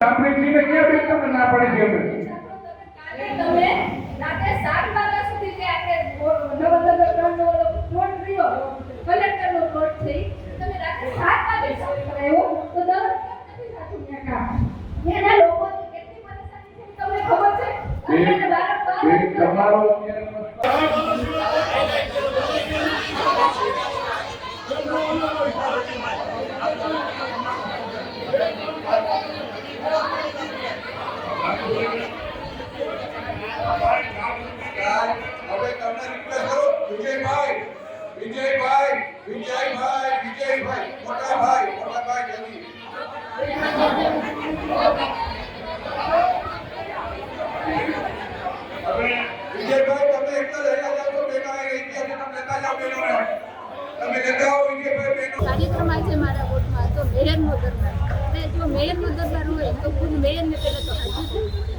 આપણે જીને ક્યાં બેન તમને ના પડી રાતે સાત વાગ્યા સુધી કે આપણે નવદર ગ્રામનો ફોન રહ્યો કલેક્ટરનો ફોન થઈ તમે રાતે સાત વાગે કરાયો તો દર નથી સાચું ત્યાં કામ. એના લોકોની કેટલી પરેશાની છે તમને ખબર છે? તમારો અત્યારે હવે તમને રિક્વેસ્ટ કરું વિજયભાઈ વિજયભાઈ વિજયભાઈ વિજયભાઈ મોટા ભાઈ મોટા ભાઈ જલ્દી હવે વિજયભાઈ, તમે એકલા રહેલા જાઓ તો બેટા એ તમે લેતા જાઓ બેનો તમે લેતા આવો વિજયભાઈ બેનો. કાર્યક્રમ આજે મારા વોટમાં તો મેયરનો દરબાર. અને જો મેયરનો દરબાર હોય, તો ખુદ મેયરને પહેલાં તો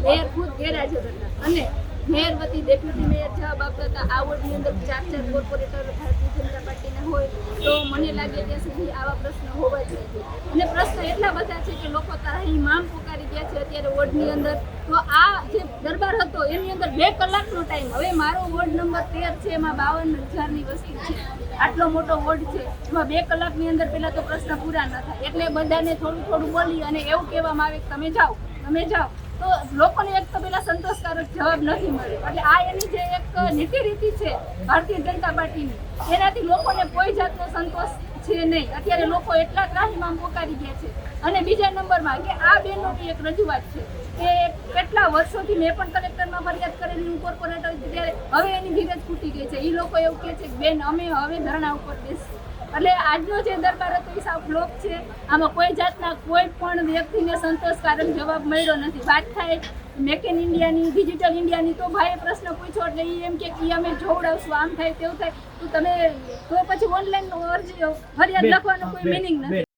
મેયર ખુદ ગેરહાજર હતા. અને મેયર વતી ડેપ્યુટી મેયર જવાબ આપતા હતા આ વોર્ડની અંદર ચાર ચાર કોર્પોરેટર ભારતીય જનતા પાર્ટીના હોય, તો મને લાગે ત્યાં સુધી આવા પ્રશ્ન હોવા જોઈએ અને પ્રશ્ન એટલા બધા છે કે લોકો તારાહી માંગ પુકારી ગયા છે અત્યારે વોર્ડની અંદર. તો આ જે દરબાર હતો, એની અંદર બે કલાકનો ટાઈમ હવે મારો વોર્ડ નંબર તેર છે, એમાં બાવન હજારની વસ્તી છે. આટલો મોટો વોર્ડ છે, એમાં બે કલાકની અંદર પહેલાં તો પ્રશ્ન પૂરા ન થાય. એટલે બધાને થોડું થોડું બોલી અને એવું કહેવામાં આવે કે, તમે જાઓ તમે જાઓ. તો લોકોને એક તો પેલા સંતોષકારક જવાબ નથી મળ્યો. એટલે આ એની જે એક નીતિ રીતિ છે ભારતીય જનતા પાર્ટીની, એનાથી લોકોને કોઈ જાતનો સંતોષ છે નહીં. અત્યારે લોકો એટલા ત્રાહીમાં પોકારી ગયા છે. અને બીજા નંબરમાં કે આ બેનોની એક રજૂઆત છે કે કેટલા વર્ષોથી મેં પણ કલેક્ટરમાં ફરિયાદ કરેલી હું કોર્પોરેટર, ત્યારે હવે એની ધીરજ ફૂટી ગઈ છે. એ લોકો એવું કહે છે કે, બેન, અમે હવે ધરણા ઉપર બેસીશું. એટલે આજનો જે દરબાર હતો એ સાવ ફ્લોપ છે આમાં કોઈ જાતના કોઈ પણ વ્યક્તિને સંતોષકારક જવાબ મળ્યો નથી. વાત થાય મેક ઇન ઇન્ડિયાની ડિજિટલ ઇન્ડિયાની તો ભાઈએ પ્રશ્ન પૂછ્યો એટલે એ એમ કે અમે જોવડાવશું આમ થાય તેવું થાય. તો તમે તો પછી ઓનલાઈન અરજી ફરિયાદ લખવાનો કોઈ મિનિંગ નથી.